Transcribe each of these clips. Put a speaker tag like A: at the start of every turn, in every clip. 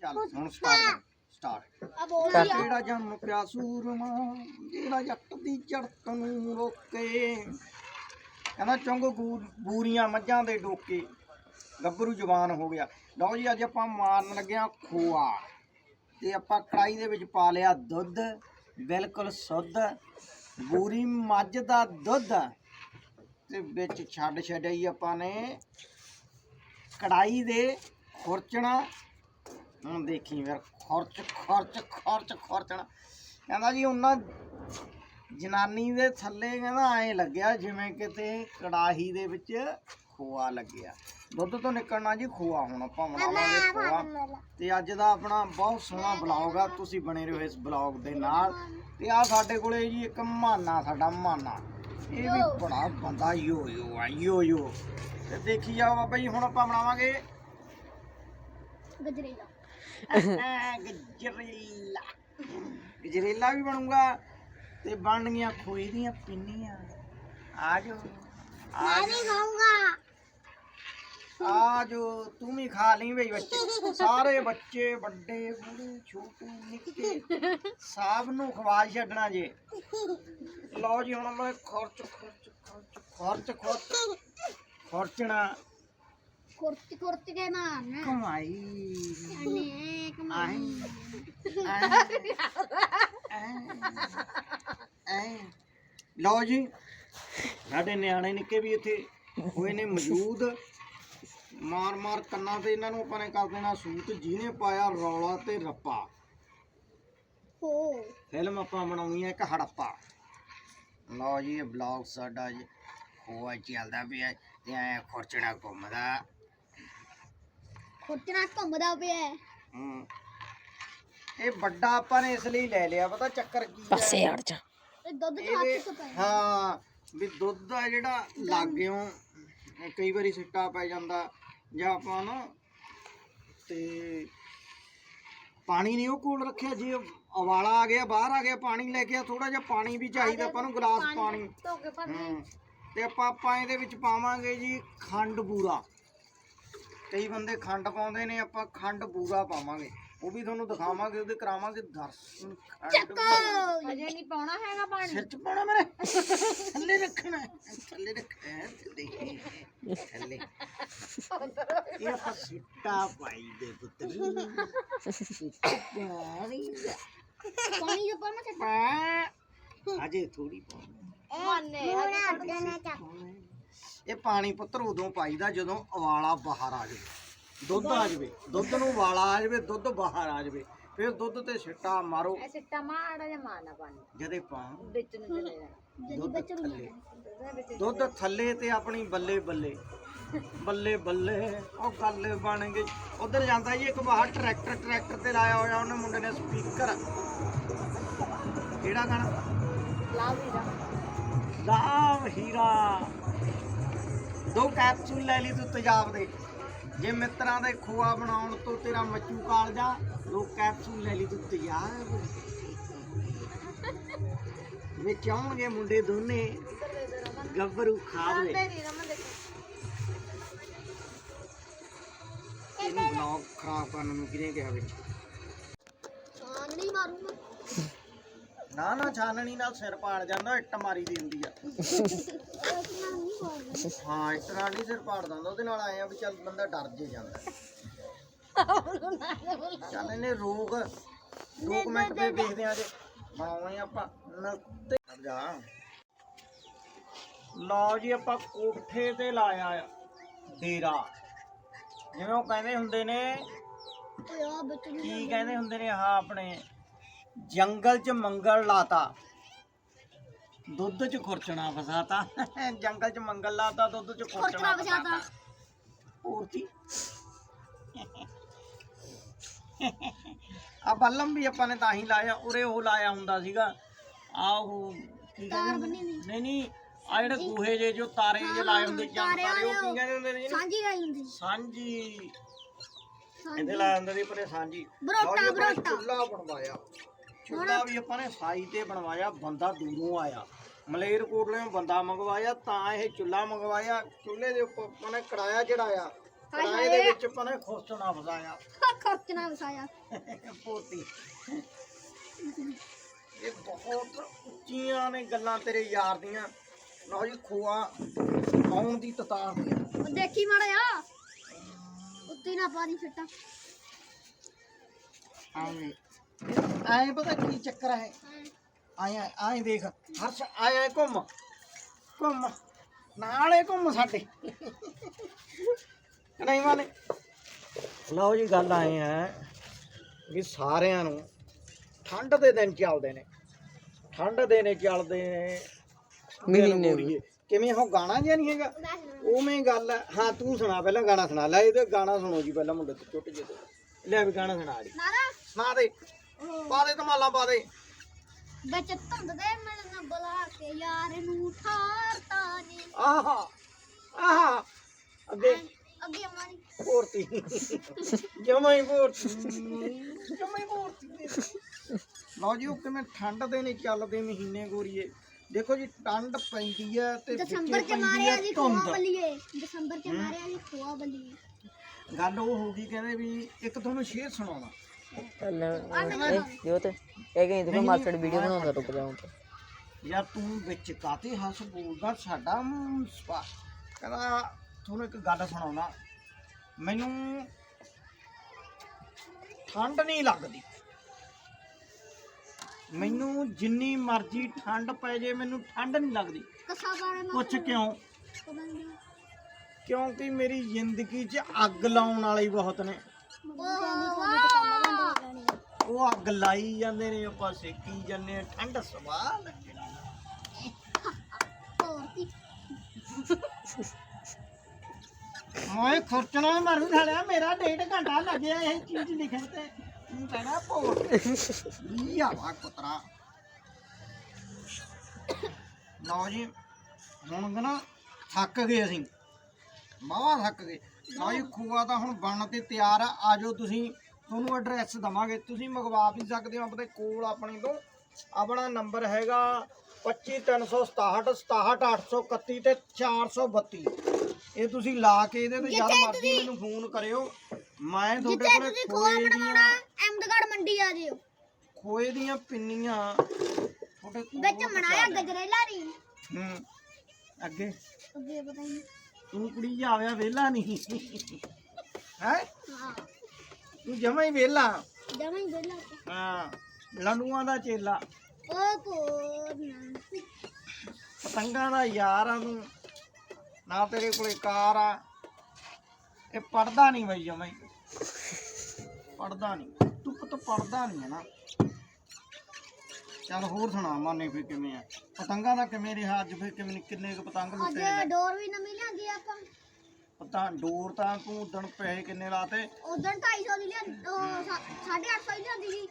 A: ਚੱਲ ਹੁਣ start start
B: ਆ ਬੋਲ
C: ਕਰ।
A: ਜਿਹੜਾ ਜੰਮ ਪਿਆ ਸੂਰਮਾ ਜਿਹੜਾ ਜੱਟ ਦੀ ਚੜਤ ਨੂੰ ਰੋਕੇ। ਕਹਿੰਦਾ ਚੁੰਗ ਗੂ- ਬੂਰੀਆਂ ਮੱਝਾਂ ਦੇ ਡੋਕੇ। ਗੱਭਰੂ ਜਵਾਨ ਹੋ ਗਿਆ। ਲਓ ਜੀ ਅੱਜ ਆਪਾਂ ਮਾਰਨ ਲੱਗਿਆ ਖੋਆ। ਤੇ ਆਪਾਂ ਕੜਾਈ ਦੇ ਵਿੱਚ ਪਾ ਲਿਆ ਦੁੱਧ। ਬਿਲਕੁਲ ਸੁੱਧ। ਬੂਰੀ ਮੱਝ ਦਾ ਦੁੱਧ। ਤੇ ਵਿੱਚ ਛੱਡ ਛੱਡਈ ਆਪਾਂ ਨੇ ਕੜਾਈ ਦੇ ਖੁਰਚਣਾ। ਹੁਣ ਦੇਖੀ ਫਿਰ ਖੁਰਚ ਖੁਰਚ ਖੁਰਚ ਖੁਰਚਣਾ ਕਹਿੰਦਾ ਜੀ ਉਹਨਾਂ ਜਨਾਨੀ ਦੇ ਥੱਲੇ ਕਹਿੰਦਾ ਐ ਲੱਗਿਆ ਜਿਵੇਂ ਕਿਤੇ ਕੜਾਹੀ ਦੇ ਵਿੱਚ ਖੋਆ ਲੱਗਿਆ। ਦੁੱਧ ਤੋਂ ਨਿਕਲਣਾ ਜੀ ਖੋਆ ਹੁਣ ਆਪਾਂ ਬਣਾਵਾਂਗੇ ਖੋਆ। ਤੇ ਅੱਜ ਦਾ ਆਪਣਾ ਬਹੁਤ ਸੋਹਣਾ ਬਲੌਗ ਆ ਤੁਸੀਂ ਬਣੇ ਰਹੋ ਇਸ ਬਲੌਗ ਦੇ ਨਾਲ। ਤੇ ਆ ਸਾਡੇ ਕੋਲੇ ਜੀ ਇੱਕ ਮਾਨਾ ਸਾਡਾ ਮਾਨਾ। ਇਹ ਵੀ ਬੜਾ ਬੰਦਾ ਯੋ ਯੋ ਆ ਯੋ ਯੋ। ਤੇ ਦੇਖੀ ਜਾਓ ਬਾਬਾ ਜੀ ਹੁਣ ਆਪਾਂ ਬਣਾਵਾਂਗੇ
B: ਗਜਰੇਲਾ।
A: ਗਜਰੇਲਾ। ਗਜਰੇਲਾ ਵੀ ਬਣੂਗਾ ਤੇ ਬਣਨਗੀਆਂ ਖੋਏ ਦੀਆਂ ਪਿੰਨੀਆਂ। ਆ ਜਾਓ
B: ਮੈਂ ਵੀ ਖਾਊਂਗਾ।
A: ਆ ਜੋ ਤੂੰ ਵੀ ਖਾ ਲਈ ਬਈ ਬੱਚੇ। ਸਾਰੇ ਬੱਚੇ ਵੱਡੇ ਬੁੜੇ ਛੋਟੇ ਨਿੱਕੇ ਸਭ ਨੂੰ ਖਵਾ ਛੱਡਣਾ ਜੇ। ਲਓ ਜੀ ਹੁਣ ਮੈਂ ਖਰਚ ਖਰਚ ਖਰਚ ਖਰਚ ਖਰਚ ਖਰਚਣਾ।
B: ਕੁਰਤੀ ਕੁਰਤੀ ਕੇ ਮਾਰਨਾ
A: ਕਮਾਈ
B: ਅਨੇ ਕਮਾਈ
A: ਲਓ ਜੀ ਸਾਡੇ ਨਿਆਣੇ ਨਿੱਕੇ ਵੀ ਇੱਥੇ ਹੋਏ ਨੇ ਮੌਜੂਦ ਮਾਰ ਮਾਰ ਕੰਨਾਂ ਤੇ ਇਹਨਾਂ ਨੂੰ ਆਪਾਂ ਨੇ ਕਰ ਦੇਣਾ ਸੂਤ ਜਿਹਨੇ ਪਾਇਆ ਰੌਲਾ ਤੇ ਰੱਪਾ
B: ਹੋ
A: ਫਿਲਮ ਆਪਾਂ ਬਣਾਉਣੀ ਹੈ ਇੱਕ ਹੜੱਪਾ ਲਓ ਜੀ ਇਹ ਬਲੌਗ ਸਾਡਾ ਜੀ ਹੋਆ ਚੱਲਦਾ ਪਿਆ ਤੇ ਐ ਖੁਰਚਣਾ ਘੁੰਮਦਾ
B: ਕੁਰਤਨਾ ਘੁੰਮਦਾ ਪਿਆ ਹੈ।
A: ਹੂੰ। ਇਹ ਵੱਡਾ ਆਪਾਂ ਨੇ ਇਸ ਲਈ ਲੈ ਲਿਆ ਪਤਾ ਚੱਕਰ ਕੀ ਹੈ?
C: ਪਾਸੇ ਹਟ ਜਾ।
B: ਇਹ ਦੁੱਧ ਚ ਹੱਥ ਚ ਪੈ
A: ਹਾਂ ਵੀ ਦੁੱਧ ਆ ਜਿਹੜਾ ਲਾਗਿਓ ਕਈ ਵਾਰੀ ਸਿੱਟਾ ਪੈ ਜਾਂਦਾ ਜਾਂ ਆਪਾਂ ਨਾ ਤੇ ਪਾਣੀ ਨਹੀਂ ਉਹ ਕੋਲ ਰੱਖਿਆ ਜੇ ਉਵਾਲਾ ਆ ਗਿਆ ਬਾਹਰ ਆ ਗਿਆ ਪਾਣੀ ਲੈ ਕੇ ਆ ਥੋੜਾ ਜਿਹਾ ਪਾਣੀ ਵੀ ਚਾਹੀਦਾ ਆਪਾਂ ਨੂੰ ਗਲਾਸ ਪਾਣੀ
B: ਧੋ ਕੇ ਪਰ
A: ਹੂੰ। ਤੇ ਆਪਾਂ ਆਪਾਂ ਇਹਦੇ ਵਿੱਚ ਪਾਵਾਂਗੇ ਜੀ ਖੰਡ ਬੂਰਾ ਕਈ ਬੰਦੇ ਖੰਡ ਪਾਉਂਦੇ ਨੇ ਆਪਾਂ ਖੰਡ ਬੂਰਾ ਪਾਵਾਂਗੇ। ਉਹ ਵੀ ਤੁਹਾਨੂੰ ਦਿਖਾਵਾਂਗੇ ਉਹਦੇ ਕਰਾਵਾਂਗੇ ਦਰਸ਼ਨ ਖੰਡ ਬੂਰਾ।
B: ਅਜੇ ਨਹੀਂ ਪਾਉਣਾ ਹੈਗਾ ਪਾਣੀ।
A: ਸਿਰ ਚ ਪਾਉਣਾ ਮੇਰੇ? ਥੱਲੇ ਰੱਖਣਾ ਹੈ, ਥੱਲੇ ਰੱਖਣਾ ਹੈ, ਥੱਲੇ। ਥੱਲੇ। ਇਹ ਆਪਾਂ ਸਿੱਟਾ ਪਾਈ ਦੇ ਪੁੱਤਰ ਸਿੱਟਾ ਪਾਈ ਦਾ।
B: ਪਾਣੀ ਚ ਪਾਉਣਾ ਚੱਟਾ
A: ਪਾ ਅਜੇ ਥੋੜੀ ਪਾਉਣਾ।
B: ਮਾਨੇ ਹਜੇ
A: ਇਹ ਪਾਣੀ ਪੁੱਤਰ ਉਦੋਂ ਪਾਈਦਾ ਜਦੋਂ ਉਵਾਲਾ ਬਾਹਰ ਆ ਜਾਵੇ। ਦੁੱਧ ਆ ਜਾਵੇ। ਦੁੱਧ ਨੂੰ ਉਵਾਲਾ ਆ ਜਾਵੇ ਦੁੱਧ ਬਾਹਰ ਆ ਜਾਵੇ। ਫਿਰ ਦੁੱਧ ਤੇ ਸਿੱਟਾ ਮਾਰੋ।
B: ਸਿੱਟਾ ਮਾੜਾ ਜਿਹਾ ਮਾਰਨਾ ਪਾਣੀ।
A: ਜਦੇ ਪਾ
B: ਵਿੱਚ ਨੂੰ ਚਲੇ ਜਾਣਾ
A: ਦੁੱਧ ਥੱਲੇ ਦੁੱਧ ਥੱਲੇ ਤੇ ਆਪਣੀ ਬੱਲੇ ਬੱਲੇ। ਬੱਲੇ ਬੱਲੇ। ਉਹ ਗੱਲ ਬਣ ਗਈ। ਉਧਰ ਜਾਂਦਾ ਜੀ ਇੱਕ ਬਾਹਰ ਟਰੈਕਟਰ ਟਰੈਕਟਰ ਤੇ ਲਾਇਆ ਹੋਇਆ ਉਹਨੇ ਮੁੰਡੇ ਨੇ ਸਪੀਕਰ। ਕਿਹੜਾ ਗਾਣਾ?
B: ਲਾ ਵੀਰਾ
A: ਲਾਭ ਹੀਰਾ। ਦੋ ਕੈਪਸੂਲ ਲੈ ਲਈ ਤੂੰ ਤੇਜ਼ਾਬ ਦੇ। ਜੇ ਮਿੱਤਰਾਂ ਦੇ ਖੋਆ ਬਣਾਉਣ ਤੋਂ ਤੇਰਾ ਮੱਚੂ ਕਾਲਜਾ ਦੋ ਕੈਪਸੂਲ ਲੈ ਲਈ ਤੂੰ ਤੇਜ਼ਾਬ। ਵਿੱਚ ਆਉਣਗੇ ਮੁੰਡੇ ਦੋਨੇ ਗੱਭਰੂ ਖਾਵਲੇ ਇਹਨੂੰ ਬਲੌਗ ਖਰਾਬ ਕਰਨ ਨੂੰ ਕਿਹਨੇ ਕਿਹਾ ਵਿੱਚ?
B: ਆਂਗਣੀ ਮਾਰੂੰਗਾ।
A: ਨਾ ਨਾ ਛਾਨਣੀ ਨਾਲ ਸਿਰ ਪਾੜ ਜਾਂਦਾ ਇੱਟ ਮਾਰੀ ਦੀ ਹੁੰਦੀ ਆ। ਹਾਂ ਇਸ ਤਰ੍ਹਾਂ ਨਹੀਂ ਸਿਰ ਪਾੜ ਦਿੰਦਾ ਉਹਦੇ ਨਾਲ ਆਏ ਆ ਵੀ ਚੱਲ ਬੰਦਾ ਡਰ ਜੇ ਜਾਂਦਾ। ਚੱਲ ਇਹਨੇ ਰੋਗ ਦੋ ਮਿੰਟ ਤੇ ਦੇਖਦੇ ਆ ਜੇ। ਬਣਾਉਣੇ ਆਪਾਂ ਨਤੇ ਜਾ। ਲਓ ਜੀ ਆਪਾਂ ਕੋਠੇ ਤੇ ਲਾਇਆ ਆ ਡੇਰਾ। ਜਿਵੇਂ ਉਹ ਕਹਿੰਦੇ ਹੁੰਦੇ ਨੇ ਕੀ ਕਹਿੰਦੇ ਹੁੰਦੇ ਨੇ ਹਾਂ ਆਪਣੇ ਜੰਗਲ 'ਚ ਮੰਗਲ ਲਾਤਾ। ਦੁੱਧ 'ਚ ਖੁਰਚਣਾ ਫਸਾਤਾ ਜੰਗਲ 'ਚ ਮੰਗਲ ਲਾਤਾ ਦੁੱਧ 'ਚ ਖੁਰਚਣਾ
B: ਫਸਾਤਾ।
A: ਹੋਰ ਕੀ? ਆ ਬੱਲਮ ਵੀ ਆਪਾਂ ਨੇ ਤਾਂ ਹੀ ਲਾਇਆ ਉਰੇ ਉਹ ਲਾਇਆ ਹੁੰਦਾ ਸੀਗਾ। ਆ ਉਹ ਕੀ ਕਹਿੰਦੇ? ਨਹੀਂ ਨਹੀਂ ਆ ਜਿਹੜੇ ਗੂਹੇ ਜੇ ਜੋ ਤਾਰੇ ਜੇ ਲਾਏ ਹੁੰਦੇ ਜੰਗ ਤਾਰੇ ਉਹ ਕੀ ਕਹਿੰਦੇ ਹੁੰਦੇ ਨੇ?
B: ਸਾਂਝੀ ਗਈ ਹੁੰਦੀ।
A: ਸਾਂਝੀ। ਇਹਦੇ ਲਾਇਆ ਹੁੰਦਾ ਸੀ ਪਰੇ ਸਾਂਝੀ।
B: ਬਰੋਟਾ, ਬਰੋਟਾ।
A: ਚੁੱਲ੍ਹਾ ਬਣਵਾਇਆ। ਚੁੱਲ੍ਹਾ ਵੀ ਆਪਾਂ ਨੇ ਸਾਈ ਤੇ ਬਣਵਾਇਆ ਬੰਦਾ ਦੂਰੋਂ ਆਇਆ। ਮਲੇਰ ਕੋਟਲੇ ਬੰਦਾ ਮੰਗਵਾਇਆ ਤਾਂ ਇਹ ਚੁੱਲ੍ਹਾ ਮੰਗਵਾਇਆ ਚੁੱਲ੍ਹੇ ਦੇ ਉੱਪਰ ਆਪਾਂ ਨੇ ਕੜਾਇਆ ਚੜਾਇਆ। ਕਿਰਾਏ ਦੇ ਵਿੱਚ ਪਨੇ ਖੋਸਣਾ ਫਸਾਇਆ
B: ਖਰਚਣਾ ਵਸਾਇਆ।
A: ਪੋਤੀ। ਇਹ ਬਹੁਤ ਉੱਚੀਆਂ ਨੇ ਗੱਲਾਂ ਤੇਰੇ ਯਾਰ ਦੀਆਂ। ਲਓ ਜੀ ਖੋਆ ਆਉਣ ਦੀ ਤਤਾਰ ਹੋਈ ਆ।
B: ਉਹ ਦੇਖੀ ਮਾੜਾ ਆ ਉੱਤੇ ਨਾ ਪਾਣੀ ਫਿੱਟਾ।
A: ਆਏ ਆਏ ਪਤਾ ਕੀ ਚੱਕਰ ਹੈ ਆਏ ਆਏ ਦੇਖ ਹਰਸ਼ ਆਏ ਘੁੰਮ ਘੁੰਮ ਨਾਲੇ ਘੁੰਮ ਸਾਡੇ। ਨਹੀਂ ਮਾਨੇ। ਲਓ ਜੀ ਗੱਲ ਆਏ ਹੈ ਵੀ ਸਾਰਿਆਂ ਨੂੰ ਠੰਡ ਦੇ ਦਿਨ ਚੱਲਦੇ ਨੇ। ਠੰਡ ਦੇ ਨੇ ਚੱਲਦੇ ਨੇ। ਮਹੀਨੇ ਕਿਵੇਂ ਉਹ ਗਾਣਾ ਜਿਹਾ ਨਹੀਂ ਹੈਗਾ? ਉਵੇਂ ਗੱਲ ਹੈ ਹਾਂ ਤੂੰ ਸੁਣਾ ਪਹਿਲਾਂ ਗਾਣਾ ਸੁਣਾ। ਲੈ ਇਹਦੇ ਗਾਣਾ ਸੁਣੋ ਜੀ ਪਹਿਲਾਂ ਮੁੰਡੇ ਤੋਂ ਛੋਟੇ ਤੋਂ। ਲੈ ਵੀ ਗਾਣਾ ਸੁਣਾ ਜੀ।
B: ਨਾਰਾ।
A: ਸੁਣਾ ਦੇ। ਪਾ ਦੇ ਧਮਾਲਾਂ ਪਾ ਦੇ।
B: ਵਿੱਚ ਧੁੰਦ ਦੇ ਮਿਲਣ ਬੁਲਾ ਕੇ ਯਾਰ ਨੂੰ ਠਾਰਤਾ ਨੇ
A: ਆਹਾ ਆਹਾ। ਅੱਗੇ।
B: ਅੱਗੇ ਮਾਰੀ।
A: ਪੋਰਤੀ ਜਮਾ ਹੀ ਪੋਰਤੀ ਜਮਾ ਹੀ ਪੋਰਤੀ ਲਓ ਜੀ ਉਹ ਕਿਵੇਂ ਠੰਡ ਦੇ ਨੇ ਚੱਲਦੇ ਮਹੀਨੇ ਗੋਰੀਏ। ਦੇਖੋ ਜੀ ਠੰਡ ਪੈਂਦੀ ਹੈ ਤੇ
B: ਦਸੰਬਰ ਚ ਮਾਰਿਆ ਜੀ ਖੋਆ ਬੱਲੀਏ। ਦਸੰਬਰ ਚ ਮਾਰਿਆ ਜੀ ਖੋਆ ਬੱਲੀਏ।
A: ਗੱਲ ਉਹ ਹੋ ਗਈ ਕਹਿੰਦੇ ਵੀ ਇੱਕ ਤੁਹਾਨੂੰ ਸ਼ੇਰ ਸੁਣਾਉਣਾ।
C: ਜੋ ਤੇ ਇਹ ਕਹੀਂ ਤੂੰ ਮਾਸਟਰ ਵੀਡੀਓ ਬਣਾਉਂਦਾ ਰੁਕ ਜਾ ਹੁਣ ਤੇ।
A: ਯਾਰ ਤੂੰ ਵਿੱਚ ਕਾਤੇ ਹੱਸ ਬੋਲਦਾ? ਸਾਡਾ ਮੂੰਹ ਸਪਾ ਕਹਿੰਦਾ ਤੁਹਾਨੂੰ ਇੱਕ ਗੱਲ ਸੁਣਾਉਣਾ। ਮੈਨੂੰ ਠੰਡ ਨਹੀਂ ਲੱਗਦੀ। ਮੈਨੂੰ ਜਿੰਨੀ ਮਰਜ਼ੀ ਠੰਡ ਪੈ ਜੇ ਮੈਨੂੰ ਠੰਡ ਨਹੀਂ ਲੱਗਦੀ। ਪੁੱਛ ਕਿਉਂ? ਕਿਉਂਕਿ ਮੇਰੀ ਜ਼ਿੰਦਗੀ 'ਚ ਅੱਗ ਲਾਉਣ ਵਾਲੇ ਹੀ ਬਹੁਤ ਨੇ।
B: ਉਹ
A: ਅੱਗ ਲਾਈ ਜਾਂਦੇ ਨੇ, ਆਪਾਂ ਸੇਕੀ ਜਾਂਦੇ ਆ ਠੰਡ ਸਵਾਹ ਲੱਗਣਾ ਓਏ ਖਰਚਣਾ ਮਾਰੂ ਥਾਲਿਆ, ਮੇਰਾ ਡੇਢ ਘੰਟਾ ਲੱਗਿਆ ਇਹ ਚੀਜ਼ ਲਿਖਣ ਤੇ। ਤੂੰ ਕਹਿਣਾ ਭੋਰ ਇਹ ਆਵਾ ਕੁਤਰਾ। ਲਓ ਜੀ, ਹੁਣ ਨਾ ਥੱਕ ਗਏ ਅਸੀਂ। ਮਾਵਾ ਥੱਕ ਗਏ। ਲਓ ਜੀ, ਖੂਆ ਤਾਂ ਹੁਣ ਬਣ ਤੇ ਤਿਆਰ ਆ। ਆਜੋ ਤੁਸੀਂ। ਤੁਹਾਨੂੰ ਐਡਰੈਸ ਦਵਾਂਗੇ। ਤੁਸੀਂ ਮੰਗਵਾ ਵੀ ਸਕਦੇ ਹੋ ਆਪਣੇ ਕੋਲ ਆਪਣੀ ਤੋਂ ਆਪਣਾ ਨੰਬਰ ਹੈਗਾ 25367 67831 ਤੇ 432 ਇਹ ਤੁਸੀਂ ਲਾ ਕੇ ਇਹਦੇ ਤੇ ਜਦ ਮਰਜ਼ੀ ਮੈਨੂੰ ਫੋਨ ਕਰਿਓ। ਮੈਂ ਤੁਹਾਡੇ ਕੋਲੇ ਖੋਏ ਦੀਆਂ
B: ਅਹਿਮਦਗੜ ਮੰਡੀ ਆ ਜਿਓ।
A: ਖੋਏ ਦੀਆਂ ਪਿੰਨੀਆਂ। ਤੁਹਾਡੇ
B: ਵਿੱਚ ਮਨਾਇਆ ਗਜਰੇਲਾ ਨਹੀਂ
A: ਹੂੰ ਅੱਗੇ।
B: ਅੱਗੇ ਪਤਾ ਨਹੀਂ।
A: ਤੂੰ ਕੁੜੀ ਜਾਵਿਆ ਵੇਲਾ ਨਹੀਂ। ਹੈ?
B: ਹਾਂ।
A: ਤੂੰ ਜਮਾ ਹੀ ਵੇਲਾ
B: ਜਮਾਂ ਹੀ ਬੇਲਾ
A: ਹਾਂ ਲੰਡੂਆਂ ਦਾ ਚੇਲਾ।
B: ਉਹ ਕੋਨਾ
A: ਪਤੰਗਾਂ ਦਾ ਯਾਰ ਆ ਤੂੰ। ਨਾ ਤੇਰੇ ਕੋਲੇ ਕਾਰ ਆ। ਇਹ ਪੜਦਾ ਨਹੀਂ ਬਈ ਜਮਾ ਹੀ। ਪੜਦਾ ਨਹੀਂ। ਤੂੰ ਪੁੱਤ ਪੜਦਾ ਨਹੀਂ ਹੈ ਨਾ। ਚੱਲ ਹੋਰ ਸੁਣਾ ਮਾਨੇ ਫੇ ਕਿਵੇਂ ਆ। ਪਤੰਗਾਂ ਦਾ ਕਿਵੇਂ ਰਿਹਾ ਅੱਜ ਫੇ ਕਿਵੇਂ ਕਿੰਨੇ ਕੁ ਪਤੰਗ
B: ਅੱਜ
A: ਲੁੱਟੇ ਨੇ?
B: ਡੋਰ ਵੀ ਲਿਆਂਦੀ ਆਪਾਂ
A: ਪਤਾ ਡੋਰ ਤਾਂ ਤੂੰ ਉਦਣ ਪੈਸੇ ਕਿੰਨੇ ਲਾਤੇ?
B: ਉਦੋਂ 250 ਦੀ ਲਿਆਂਦੀ ਉਹ ਸਾ- 850 ਦੀ ਲਿਆਂਦੀ ਸੀ।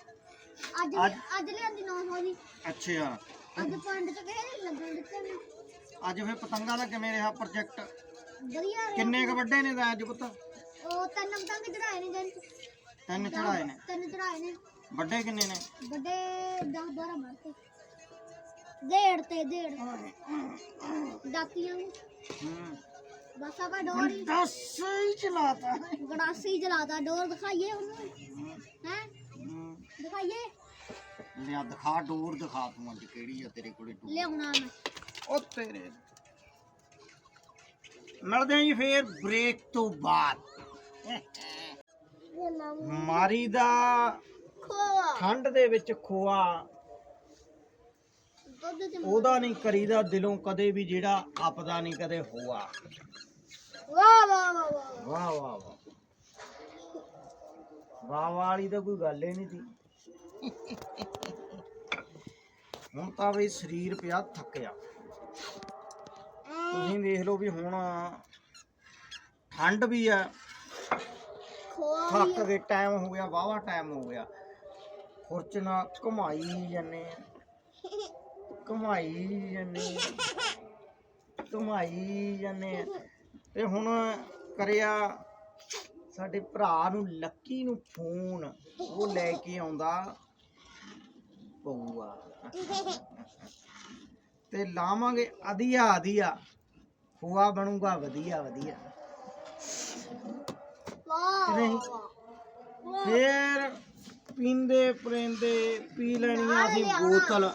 B: ਅੱਜ
A: ਅੱਜ-
B: ਅੱਜ ਲਿਆਂਦੀ 900 ਦੀ।
A: ਅੱਛਾ।
B: ਅੱਜ ਪਿੰਡ ਚ ਨੇ ਲੱਗਣ ਦਿੱਤੇ
A: ਅੱਜ ਫੇ ਪਤੰਗਾਂ ਦਾ ਕਿਵੇਂ ਰਿਹਾ ਪ੍ਰੋਜੈਕਟ
B: ਵਧੀਆ ਰਿਹਾ।
A: ਕਿੰਨੇ ਕ ਵੱਡੇ ਨੇ ਤਾਂ ਅੱਜ ਪੁੱਤ?
B: ਉਹ ਤਿੰਨ ਪਤੰਗ ਚੜਾਏ ਨੇ ਦਿਨ ਚ
A: ਤਿੰਨ ਚੜਾਏ ਨੇ?
B: ਤਿੰਨ ਚੜਾਏ ਨੇ।
A: ਵੱਡੇ ਕਿੰਨੇ ਨੇ?
B: ਵੱਡੇ 10 12 ਮਰਤੇ ਡੇਢ ਤੇ ਡੇਢ। ਦਾਤੀਆਂ ਨੂੰ।
A: ਹੂੰ।
B: ਬਸ ਆਪਾਂ ਡੋਰ ਹੀ
A: ਦਸ ਹੀ ਚਲਾਤਾ। ਹੈ
B: ਗੜਾਸੀ ਜਲਾਦਾ ਡੋਰ ਦਿਖਾਈਏ ਉਹਨੂੰ। ਹੈ?
A: ਹੂੰ।
B: ਦਿਖਾਈਏ?
A: ਲਿਆ ਦਿਖਾ ਡੋਰ ਦਿਖਾ ਤੂੰ ਅੱਜ ਕਿਹੜੀ ਆ ਤੇਰੇ ਕੋਲੇ ਡੋਰ।
B: ਲਿਆਉਣਾ ਮੈਂ।
A: ਉਹ ਤੇਰੇ। ਮਿਲਦੇ ਆਂ ਜੀ ਫੇਰ ਬ੍ਰੇਕ ਤੋਂ ਬਾਅਦ। ਮਾਰੀ ਦਾ
B: ਖੋਆ।
A: ਠੰਡ ਦੇ ਵਿੱਚ ਖੋਆ। ਉਹਦਾ ਨਹੀਂ ਕਰੀਦਾ ਦਿਲੋਂ ਕਦੇ ਵੀ ਜਿਹੜਾ ਆਪਦਾ ਨਹੀਂ ਕਦੇ ਹੋਆ।
B: ਵਾਹ ਵਾਹ ਵਾਹ ਵਾਹ।
A: ਵਾਹ ਵਾਹ ਵਾਹ। ਵਾਹ ਵਾਲੀ ਤਾਂ ਕੋਈ ਗੱਲ ਹੀ ਨਹੀਂ ਸੀ। ਹੁਣ ਤਾਂ ਬਈ ਸਰੀਰ ਪਿਆ ਥੱਕਿਆ। ਤੁਸੀਂ ਵੇਖ ਲਓ ਵੀ ਹੁਣ ਠੰਡ ਵੀ ਆ। ਥੱਕ ਗਏ ਟਾਈਮ ਹੋ ਗਿਆ ਵਾਵਾ ਟਾਈਮ ਹੋ ਗਿਆ। ਖੁਰਚਣਾ ਘੁਮਾਈ ਜਾਂਦੇ ਆ। ਘੁਮਾਈ ਜਾਂਦੇ ਆ। ਘੁਮਾਈ ਜਾਂਦੇ ਆ। ਤੇ ਹੁਣ ਕਰਿਆ ਸਾਡੇ ਭਰਾ ਨੂੰ ਲੱਕੀ ਨੂੰ ਫੋਨ ਉਹ ਲੈ ਕੇ ਆਉਂਦਾ ਪਊਆ। ਤੇ ਲਾਵਾਂਗੇ ਅਧੀਆ ਅਧੀਆ ਖੋਆ ਬਣੂਗਾ ਵਧੀਆ ਵਧੀਆ।
B: ਵਾਹ।
A: ਨਹੀਂ ਫੇਰ ਪੀਂਦੇ ਪਰੇਂਦੇ ਪੀ ਲੈਣੀਆਂ ਅਸੀਂ ਬੋਤਲ।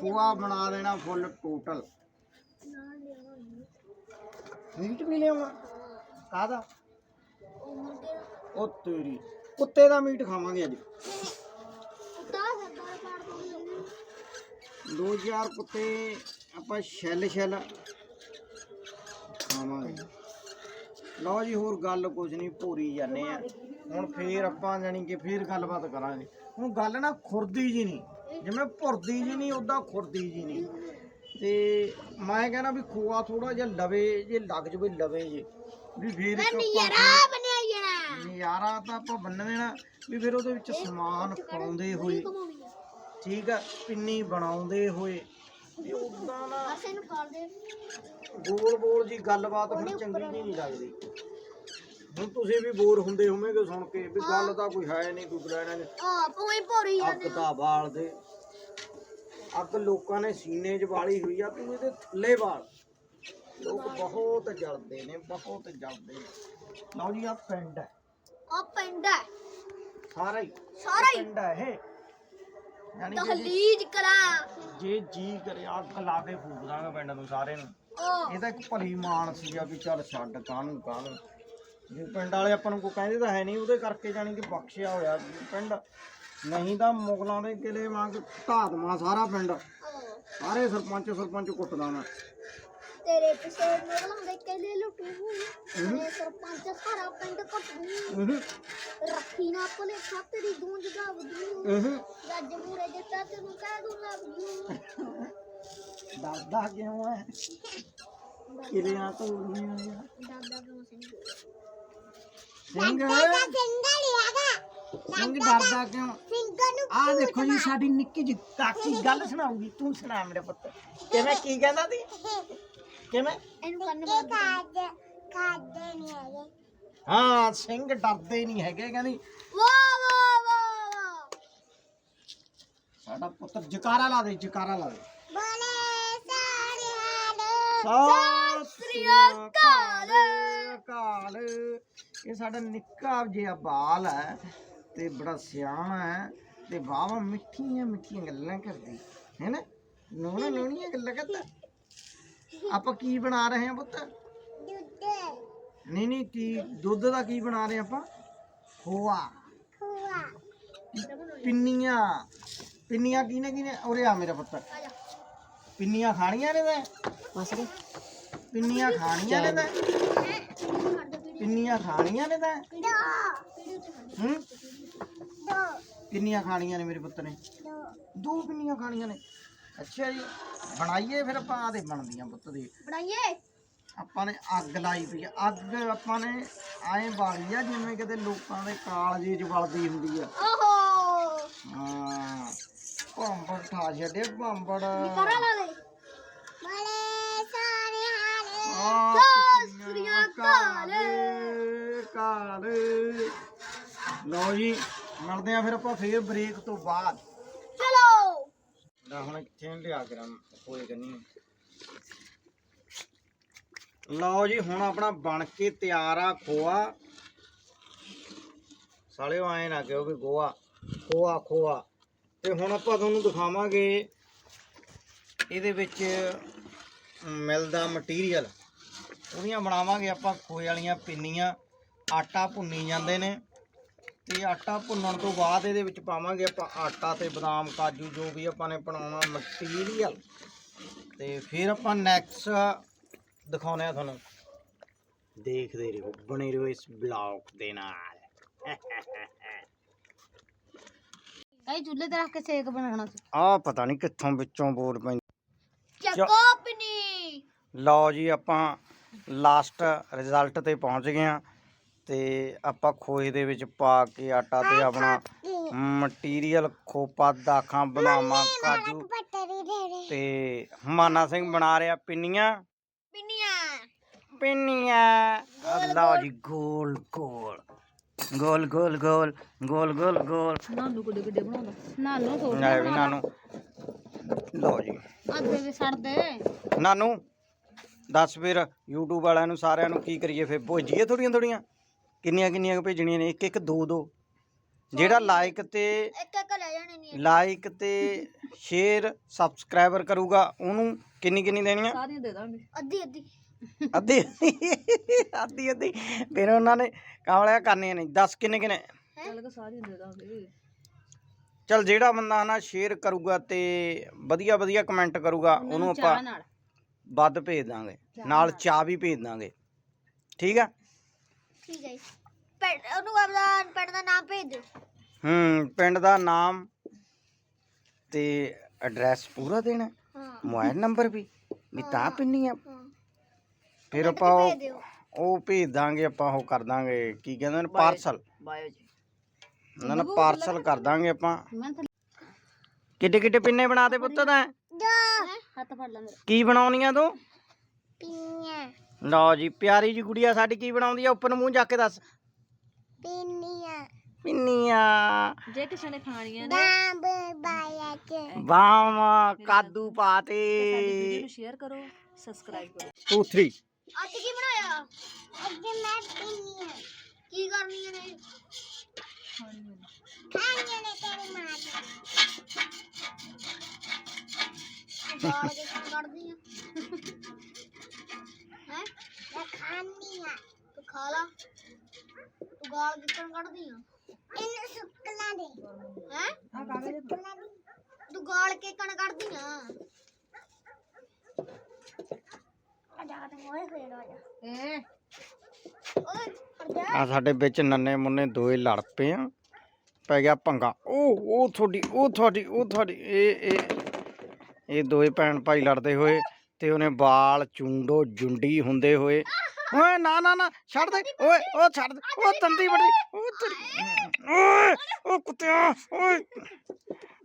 A: ਖੋਆ ਬਣਾ ਦੇਣਾ ਫੁੱਲ ਟੋਟਲ ਮੀਟ ਵੀ ਲਿਆਵਾਂ? ਕਾਹਦਾ
B: ਉਹ
A: ਤੇਰੀ। ਕੁੱਤੇ ਦਾ ਮੀਟ ਖਾਵਾਂਗੇ ਅੱਜ।
B: ਦੋ
A: ਚਾਰ ਕੁੱਤੇ ਆਪਾਂ ਛੈਲ ਛੈਲ ਖਾਵਾਂਗੇ। ਲਓ ਜੀ, ਹੋਰ ਗੱਲ ਕੁਝ ਨਹੀਂ, ਭੋਰੀ ਜਾਂਦੇ ਆ। ਹੁਣ ਫੇਰ ਆਪਾਂ ਜਾਣੀ ਕਿ ਫੇਰ ਗੱਲਬਾਤ ਕਰਾਂਗੇ। ਹੁਣ ਗੱਲ ਨਾ ਖੁਰਦੀ ਜੀ ਨਹੀਂ। ਜਿਵੇਂ ਭੁਰਦੀ ਜੀ ਨਹੀਂ ਉਦਾਂ ਖੁਰਦੀ ਜੀ ਨਹੀਂ। ਤੇ ਮੈਂ ਕਹਿੰਦਾ ਵੀ ਖੋਆ ਥੋੜਾ ਜਿਹਾ ਲਵੇ ਜੇ ਲੱਗ ਜਵੇ ਲਵੇ ਜੇ। ਵੀ ਫੇਰ ਇੱਕ
B: ਯਾਰਾ ਬਣਿਆ ਯਾਰਾ
A: ਨਜ਼ਾਰਾ ਤਾਂ ਆਪਾਂ ਬੰਨ ਦੇਣਾ ਵੀ ਫਿਰ ਉਹਦੇ ਵਿੱਚ ਸਮਾਨ ਪਾਉਂਦੇ ਹੋਏ।
B: ਆ।
A: ਠੀਕ ਆ ਪਿੰਨੀ ਬਣਾਉਂਦੇ ਹੋਏ। ਵੀ ਉਦਾਂ ਨਾ
B: ਅਸੇ ਨੂੰ ਫੜ ਦੇ।
A: ਗੋਲ ਗੋਲ ਜੀ ਗੱਲਬਾਤ ਫਿਰ ਚੰਗੀ ਜੀ ਨਹੀਂ ਲੱਗਦੀ। ਹੁਣ ਤੁਸੀਂ ਵੀ ਬੋਰ ਹੁੰਦੇ ਹੋਵੋਗੇ ਸੁਣ ਕੇ ਵੀ ਗੱਲ ਤਾਂ ਕੋਈ ਹੈ ਨਹੀਂ ਕੋਈ ਲੈਣਾ ਨਹੀਂ।
B: ਆ ਪੂਰੀ ਭੋਰੀ
A: ਅੱਗ ਤਾਂ। ਬਾਲ ਦੇ। ਅੱਗ ਲੋਕਾਂ ਨੇ ਸੀਨੇ 'ਚ ਬਾਲੀ ਹੋਈ ਆ ਤੂੰ ਇਹਦੇ ਥੱਲੇ ਬਾਲ ਲੋਕ ਬਹੁਤ ਜਲਦੇ ਨੇ ਬਹੁਤ ਜਲਦੇ ਨੇ। ਲਓ ਜੀ ਆ ਪਿੰਡ ਹੈ।
B: ਆ ਪਿੰਡ ਹੈ।
A: ਸਾਰਾ ਹੀ।
B: ਸਾਰਾ ਹੀ।
A: ਪਿੰਡ ਹੈ ਇਹ। ਯਾਨੀ ਕਿ ਜੇ-
B: ਦਹਲੀਜ ਕਲਾ।
A: ਜੇ ਜੀ ਕਰੇ ਅੱਗ ਲਾ ਕੇ ਫੂਕ ਦਾਂਗੇ ਪਿੰਡ ਨੂੰ ਸਾਰੇ ਨੂੰ।
B: ਉਹ
A: ਇਹ ਤਾਂ ਇੱਕ ਭਲੀ ਮਾਨ ਸੀਗਾ ਵੀ ਚੱਲ ਛੱਡ ਕਾਹਨੂੰ ਕਾਹਨੂੰ। ਜੇ ਪਿੰਡ ਵਾਲੇ ਆਪਾਂ ਨੂੰ ਕੋਈ ਕਹਿੰਦੇ ਤਾਂ ਹੈ ਨਹੀਂ ਉਹਦੇ ਕਰਕੇ ਜਾਣੀ ਕਿ ਬਖਸ਼ਿਆ ਹੋਇਆ ਵੀ ਪਿੰਡ ਨਹੀਂ ਤਾਂ ਮੁਗਲਾਂ ਦੇ ਕਿਲੇ ਵਾਂਗ ਢਾਦਮਾ ਸਾਰਾ ਪਿੰਡ। ਸਾਰੇ ਸਰਪੰਚ ਸਰਪੰਚ ਕੁੱਟਦਾ ਮੈਂ।
B: ਤੇਰੇ ਪਿੱਛੇ ਮੁਗਲਾਂ ਦੇ ਕਿਲੇ ਲੁੱਟੀ ਹੋਈ ਤੇ ਸਰਪੰਚ ਸਾਰਾ ਪਿੰਡ ਕੱਟੂ ਰੱਖੀ ਨਾ ਭਲੇ ਤੇਰੀ ਗੂੰਜ ਗਾਵਦੂ ਗੱਜ ਮੂਰੇ ਦਿੱਤਾ ਤੈਨੂੰ ਕਹਿ ਦੂੰ ਲੱਭੂ
A: ਡਰਦਾ ਕਿਉਂ ਹੈ ਕਿਲਿਆਂ ਤੋਂ ਉੜੀਆਂ ਆ।
B: ਦਾਦਾ ਕਿਉਂ ਸਿੰਘ?
A: ਸਿੰਘ?
B: ਹੈਗਾ
A: ਸਿੰਘ ਡਰਦਾ ਕਿਉਂ?
B: ਨੂੰ
A: ਆ ਦੇਖੋ ਜੀ ਸਾਡੀ ਨਿੱਕੀ ਜਿਹੀ ਕਾਕੀ ਗੱਲ ਸੁਣਾਉਗੀ ਤੂੰ ਸੁਣਾ ਮੇਰੇ ਪੁੱਤ। ਕਿਵੇਂ ਕੀ ਕਹਿੰਦਾ ਤੀ ਕਿਵੇਂ?
B: ਇਹਨੂੰ ਕੰਨ ਬੰਦ ਕਾਜ ਕਾਜੇ ਨਹੀਂ ਹੈਗੇ।
A: ਹਾਂ ਸਿੰਘ ਡਰਦੇ ਨਹੀਂ ਹੈਗੇ ਕਹਿੰਦੀ।
B: ਵਾਹ ਵਾਹ ਵਾਹ ਵਾਹ
A: ਸਾਡਾ ਪੁੱਤਰ ਜਕਾਰਾ ਲਾ ਦੇ ਜਕਾਰਾ ਲਾ ਦੇ।
B: ਬੋਲੇ ਸਾਰੇ ਹਾਲ
A: ਸਤਿ
B: ਸ੍ਰੀ ਅਕਾਲ।
A: ਅਕਾਲ। ਇਹ ਸਾਡਾ ਨਿੱਕਾ ਜਿਹਾ ਬਾਲ ਹੈ। ਤੇ ਬੜਾ ਸਿਆਣਾ ਹੈ ਤੇ ਵਾਵਾ ਮਿੱਠੀਆਂ ਮਿੱਠੀਆਂ ਗੱਲਾਂ ਕਰਦੀ ਹੈ ਨਾ? ਨੋਣਾ ਨੋਣੀਆਂ ਗੱਲਾਂ ਕਰਦਾ। ਆਪਾਂ ਕੀ ਬਣਾ ਰਹੇ ਹਾਂ ਪੁੱਤ?
B: ਦੁੱਧ
A: ਨਹੀਂ ਨਹੀਂ ਕੀ ਦੁੱਧ ਦਾ ਕੀ ਬਣਾ ਰਹੇ ਆਪਾਂ? ਖੋਆ।
B: ਖੁਆ
A: ਪਿੰਨੀਆਂ। ਪਿੰਨੀਆਂ ਕਿਨੇ ਕਿਨੇ ਉਰੇ ਆ ਮੇਰਾ ਪੁੱਤ।
B: ਆ ਜਾ
A: ਪਿੰਨੀਆਂ ਖਾਣੀਆਂ ਨੇ ਤਾਂ?
C: ਬਸ ਰੇ
A: ਪਿੰਨੀਆਂ ਖਾਣੀਆਂ ਨੇ ਤਾਂ? ਪਿੰਨੀਆਂ ਖਾਣੀਆਂ ਨੇ ਤਾਂ? ਹੂੰ?
B: ਦੋ
A: ਪਿੰਨੀਆਂ ਖਾਣੀਆਂ ਨੇ ਮੇਰੇ ਪੁੱਤ ਨੇ?
B: ਦੋ।
A: ਦੋ ਪਿੰਨੀਆਂ ਖਾਣੀਆਂ ਨੇ? ਅੱਛਾ ਜੀ ਬਣਾਈਏ ਫਿਰ ਆਪਾਂ ਆਦੇ ਬਣਦੀਆਂ ਪੁੱਤ ਦੇ।
B: ਬਣਾਈਏ?
A: ਆਪਾਂ ਨੇ ਅੱਗ ਲਾਈ ਪਈ ਆ। ਅੱਗ ਆਪਾਂ ਨੇ ਐਂ ਬਾਲੀ ਆ ਜਿਵੇਂ ਕਿਤੇ ਲੋਕਾਂ ਦੇ ਕਾਲਜੇ 'ਚ ਬਲਦੀ ਹੁੰਦੀ ਆ।
B: ਓਹੋ!
A: ਹਾਂ ਭੰਬੜ ਠਾ ਛੱਡੇ ਭੰਬੜ।
B: ਕਰਾ ਲਾ ਦੇ। ਬੋਲੇ ਸਾਰੇ ਹਾਲ
A: ਆ
B: ਸਤਿ ਸ੍ਰੀ ਅਕਾਲ।
A: ਕਾਲ ਲਓ ਜੀ ਮਿਲਦੇ ਆ ਫਿਰ ਆਪਾਂ ਫੇਰ ਬ੍ਰੇਕ ਤੋਂ ਬਾਅਦ।
B: ਚਲੋ।
A: ਨਾ ਹੁਣ ਕਿੱਥੇ ਲਿਆ ਕੇ ਰਾਂ ਹੋਏ ਕਰਨੀ ਲਓ ਜੀ ਹੁਣ ਆਪਣਾ ਬਣ ਕੇ ਤਿਆਰ ਆ ਖੋਆ। ਸਾਲਿਓ ਆਏ ਨਾ ਕਿਉਂ ਵੀ ਗੋਆ ਖੋਆ ਖੋਆ। ਤੇ ਹੁਣ ਆਪਾਂ ਤੁਹਾਨੂੰ ਦਿਖਾਵਾਂਗੇ ਇਹਦੇ ਵਿੱਚ ਮਿਲਦਾ ਮਟੀਰੀਅਲ ਉਹਦੀਆਂ ਬਣਾਵਾਂਗੇ ਆਪਾਂ ਖੋਏ ਵਾਲੀਆਂ ਪਿੰਨੀਆਂ। ਆਟਾ ਭੁੰਨੀ ਜਾਂਦੇ ਨੇ। ਤੇ ਆਟਾ ਭੁੰਨਣ ਤੋਂ ਬਾਅਦ ਇਹਦੇ ਵਿੱਚ ਪਾਵਾਂਗੇ ਆਪਾਂ ਆਟਾ ਤੇ ਬਦਾਮ ਕਾਜੂ ਜੋ ਵੀ ਆਪਾਂ ਨੇ ਬਣਾਉਣਾ ਮਟੀਰੀਅਲ। ਤੇ ਫਿਰ ਆਪਾਂ ਨੈਕਸਟ ਦਿਖਾਉਨੇ ਆ ਤੁਹਾਨੂੰ। ਦੇਖਦੇ ਰਹੋ ਬਣੇ ਰਹੋ ਇਸ ਬਲੌਗ ਦੇ ਨਾਲ।
B: ਇਹ ਚੁੱਲ੍ਹੇ ਤੇ ਰੱਖ ਕੇ ਸੇਕ ਬਣਾਉਣਾ ਸੀ।
A: ਆ ਪਤਾ ਨਹੀਂ ਕਿੱਥੋਂ ਵਿੱਚੋਂ ਬੋਲ ਪੈਂਦੀ
B: ਚੱਕੋ ਪਨੀ
A: ਲਓ ਜੀ ਆਪਾਂ ਲਾਸਟ ਰਿਜ਼ਲਟ ਤੇ ਪਹੁੰਚ ਗਏ ਆ ਤੇ ਆਪਾਂ ਖੋਏ ਦੇ ਵਿੱਚ ਪਾ ਕੇ ਆਟਾ ਤੇ ਆਪਣਾ ਮਟੀਰੀਅਲ ਖੋਪਾ ਦਾਖਾਂ ਬਦਾਮਾਂ ਕਾਜੂ ਤੇ ਮਾਨਾ ਸਿੰਘ ਬਣਾ ਰਿਹਾ ਪਿੰਨੀਆਂ।
B: ਪਿੰਨੀਆਂ।
A: ਪਿੰਨੀਆਂ। ਲਓ ਜੀ ਗੋਲ ਗੋਲ। ਗੋਲ ਗੋਲ ਗੋਲ ਗੋਲ ਗੋਲ ਗੋਲ।
B: ਨਾਲੂ ਗੁੱਡੇ ਗੁੱਡੇ ਬਣਾਉਂਦਾ? ਥੋੜਾ
A: ਵੀ ਨਾਨੂ। ਲਓ ਜੀ।
B: ਅੱਧੇ ਦੇ ਛੱਡ ਦੇ।
A: ਨਾਨੂ ਦੱਸ ਫਿਰ YouTube ਵਾਲਿਆਂ ਨੂੰ ਸਾਰਿਆਂ ਨੂੰ ਕੀ ਕਰੀਏ ਫਿਰ? ਭੋਜੀਏ ਥੋੜੀਆਂ ਥੋੜੀਆਂ ਕਿੰਨੀਆਂ ਕਿੰਨੀਆਂ ਕੁ ਭੇਜਣੀਆਂ ਨੇ? ਇੱਕ ਇੱਕ ਦੋ ਦੋ। ਜਿਹੜਾ ਲਾਈਕ ਤੇ
B: ਇੱਕ ਇੱਕ ਲੈ ਜਾਣੇ ਨਹੀਂ
A: ਲਾਈਕ ਤੇ ਸ਼ੇਅਰ ਸਬਸਕ੍ਰਾਈਬਰ ਕਰੂਗਾ ਉਹਨੂੰ ਕਿੰਨੀ ਕਿੰਨੀ ਦੇਣੀਆਂ?
C: ਸਾਰੀਆਂ ਦੇ ਦਾਂਗੇ।
B: ਅੱਧੀ ਅੱਧੀ।
A: ਅੱਧੀ ਅੱਧੀ ਅੱਧੀ ਫਿਰ ਉਹਨਾਂ ਨੇ ਕਾਮਲਿਆ ਕਰਨੀਆਂ ਨਹੀਂ 10 ਕਿੰਨੇ ਕਿੰਨੇ?
C: ਚੱਲ ਕੇ ਸਾਰੀਆਂ ਦੇ ਦਾਂਗੇ।
A: ਚਲ ਜਿਹੜਾ ਬੰਦਾ ਨਾ ਸ਼ੇਅਰ ਕਰੂਗਾ ਤੇ ਵਧੀਆ ਵਧੀਆ ਕਮੈਂਟ ਕਰੂਗਾ ਉਹਨੂੰ ਆਪਾਂ
C: ਨਾਲ।
A: ਵੱਧ ਭੇਜ ਦਾਂਗੇ। ਨਾਲ ਚਾਹ ਵੀ ਭੇਜ ਦਾਂਗੇ। ਠੀਕ ਆ?
B: ਠੀਕ ਹੈ ਜੀ। ਪਿੰਡ ਉਹਨੂੰ ਆਪਦਾ ਪਿੰਡ ਦਾ ਨਾਮ ਭੇਜ ਦਿਓ।
A: ਹੂੰ ਪਿੰਡ ਦਾ ਨਾਮ ਤੇ ਐਡਰੈਸ ਪੂਰਾ ਦੇਣਾ
B: ਹਾਂ।
A: ਮੋਬਾਈਲ ਨੰਬਰ ਵੀ ਵੀ ਤਾਂ ਪਿੰਨੀ ਆ।
B: ਹਾਂ।
A: ਫਿਰ ਆਪਾਂ ਉਹ
B: ਭੇਜ ਦਿਓ।
A: ਉਹ ਭੇਜ ਦਾਂਗੇ ਆਪਾਂ ਉਹ ਕਰ ਦਾਂਗੇ ਕੀ ਕਹਿੰਦੇ ਨੇ ਪਾਰਸਲ।
C: ਬਾਇਓ ਜੀ।
A: ਉਹਨਾਂ ਨੇ ਪਾਰਸਲ ਕਰ ਦਾਂਗੇ ਆਪਾਂ।
C: ਮੈਂ
A: ਕਿੱਡੇ ਕਿੱਡੇ ਪਿੰਨੇ ਬਣਾਤੇ ਪੁੱਤ ਤਾਂ?
B: ਹੱਥ ਫੜ ਲੈ ਮੇਰਾ।
A: ਕੀ ਬਣਾਉਣੀਆਂ ਤੂੰ?
B: ਪੀਨੀਆਂ।
A: ਲਓ ਜੀ ਪਿਆਰੀ ਜੀ ਗੁੜੀਆ ਸਾਡੀ ਕੀ ਬਣਾਉਂਦੀ ਆ? ਉੱਪਰ ਮੂੰਹ ਚੱਕ ਕੇ ਦੱਸ।
B: ਪੀਨੀਆਂ।
A: ਪਿੰਨੀਆਂ।
C: ਜੇ ਕਿਸੇ ਨੇ ਖਾਣੀਆਂ ਨੇ।
B: ਬਾਂਬ ਬਾਇਆ ਕੇ
A: ਬਾਵਾ ਕਾਦੂ ਪਾਤੇ
C: ਵੀਡੀਓ ਨੂੰ ਸ਼ੇਅਰ ਕਰੋ ਸਬਸਕ੍ਰਾਈਬ ਕਰੋ।
A: 2 3
B: ਅੱਜ ਕੀ ਬਣਾਇਆ? ਅੱਜ ਮੈਂ ਪੀਨੀਆਂ। ਕੀ ਕਰਨੀਆਂ ਨੇ? ਖਾਣੀਆਂ ਨੇ ਤੇਰੀ ਮਾਂ ਦੀ ਗਾਲ ਕੇ ਕੰਮ ਕੱਢਦੀ ਆ ਹੈ ਮੈਂ ਖਾਣੀ ਆ ਤੂੰ ਖਾ ਲਾ ਤੂੰ ਗਾਲ ਕਿੱਕਣ ਕੱਢਦੀ ਆ ਇਹਨੂੰ ਸੁੱਕਲਾ ਦੇ ਹੈ ਤੂੰ ਗਾਲ ਕੇ ਕਣ ਕੱਢਦੀ ਆ ਆ ਜਾ ਤੇ ਮੋਏ ਫੇਰ ਆ ਜਾ
C: ਏ
B: ਓਏ ਹਟ ਜਾ
A: ਆ ਸਾਡੇ ਵਿੱਚ ਨੰਨੇ ਮੁੰਨੇ ਦੋਏ ਲੜ ਪਏ ਆ ਪੈ ਗਿਆ ਪੰਗਾ ਉਹ ਉਹ ਤੁਹਾਡੀ ਉਹ ਤੁਹਾਡੀ ਉਹ ਤੁਹਾਡੀ ਇਹ ਇਹ ਇਹ ਦੋਏ ਭੈਣ ਭਾਈ ਲੜਦੇ ਹੋਏ ਤੇ ਉਹਨੇ ਵਾਲ, ਚੁੰਡੋ, ਜੁੰਡੀ ਹੁੰਦੇ ਹੋਏ ਓਏ ਨਾ ਨਾ ਨਾ, ਛੱਡ ਦੇ, ਓਏ ਉਹ ਛੱਡ ਦੇ ਉਹ ਤੰਦੀ ਬੜੀ ਉਹ ਤੇਰੀ, ਓਏ ਉਹ ਕੁੱਤਿਆ, ਓਏ,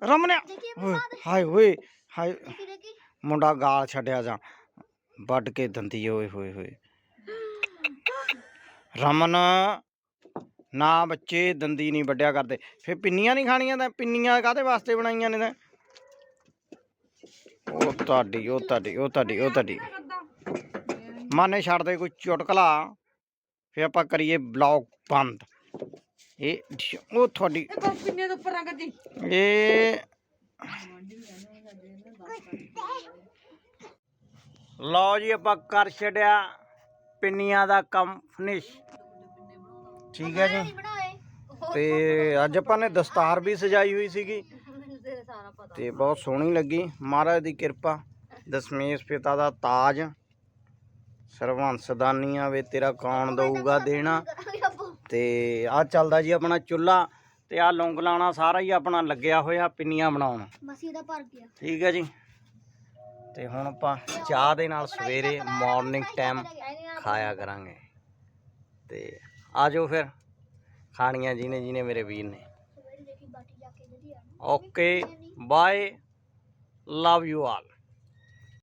A: ਰਮਨਿਆ, ਓਏ, ਹਾਏ ਓਏ, ਹਾਏ, ਮੁੰਡਾ ਗਾਲ ਛੱਡਿਆ ਜਾਂ, ਵੱਢ ਕੇ ਦੰਦੀ ਓਏ ਹੋਏ ਹੋਏ। ਰਮਨ, ਨਾ ਬੱਚੇ ਦੰਦੀ ਨਹੀਂ ਵੱਡਿਆ ਕਰਦੇ, ਫਿਰ ਪਿੰਨੀਆਂ ਨਹੀਂ ਖਾਣੀਆਂ ਤਾਂ, ਪਿੰਨੀਆਂ ਕਾਦੇ ਵਾਸਤੇ ਬਣਾਈਆਂ ਨੇ ਤਾਂ? ਉਹ ਤੁਹਾਡੀ ਉਹ ਤੁਹਾਡੀ ਉਹ ਤੁਹਾਡੀ ਉਹ ਤੁਹਾਡੀ। ਮਾਨੇ ਛੱਡ ਦੇ ਕੋਈ ਚੁਟਕਲਾ। ਫੇ ਆਪਾਂ ਕਰੀਏ ਬਲੌਗ ਬੰਦ। ਇਹ ਉਹ ਤੁਹਾਡੀ
C: ਬਸ ਪਿੰਨੇ ਦੇ ਉੱਪਰ ਰੰਗ ਦੀ
A: ਇਹ ਲਓ ਜੀ ਆਪਾਂ ਕਰ ਛੱਡਿਆ ਪਿੰਨੀਆਂ ਦਾ ਕੰਮ ਫਿਨਿਸ਼ ਠੀਕ ਹੈ ਜੀ।
B: ਬਣਾਏ
A: ਤੇ ਅੱਜ ਆਪਾਂ ਨੇ ਦਸਤਾਰ ਵੀ ਸਜਾਈ ਹੋਈ ਸੀਗੀ।
B: ਮੈਨੂੰ ਤੇਰੇ ਸਾਰਾ ਪਤਾ।
A: ਤੇ ਬਹੁਤ ਸੋਹਣੀ ਲੱਗੀ। ਮਹਾਰਾਜ ਦੀ ਕਿਰਪਾ ਦਸ਼ਮੇਸ਼ ਪਿਤਾ ਦਾ ਤਾਜ ਸਰਵੰਸ ਦਾਨੀਆਂ ਵੇ ਤੇਰਾ ਕੌਣ ਦਊਗਾ ਦੇਣਾ। ਤੇ ਆ ਚੱਲਦਾ ਜੀ ਆਪਣਾ ਚੁੱਲਾ ਤੇ ਆ ਲੌਂਗ ਲਾਣਾ ਸਾਰਾ ਹੀ ਆਪਣਾ ਲੱਗਿਆ ਹੋਇਆ ਪਿੰਨੀਆਂ ਬਣਾਉਣ।
B: ਬਸ ਇਹਦਾ ਭਰ ਗਿਆ।
A: ਠੀਕ ਹੈ ਜੀ। ਤੇ ਹੁਣ ਆਪਾਂ ਚਾਹ ਦੇ ਨਾਲ ਸਵੇਰੇ ਮਾਰਨਿੰਗ ਟਾਈਮ ਖਾਇਆ ਕਰਾਂਗੇ। ਤੇ ਆ ਜਾਓ ਫਿਰ। ਖਾਣੀਆਂ ਜਿਹਨੇ ਜਿਹਨੇ ਮੇਰੇ ਵੀਰ ਨੇ।
B: ਦੇਖੀ ਬਾਟੀ ਜਾ ਕੇ ਜਿਹੜੀ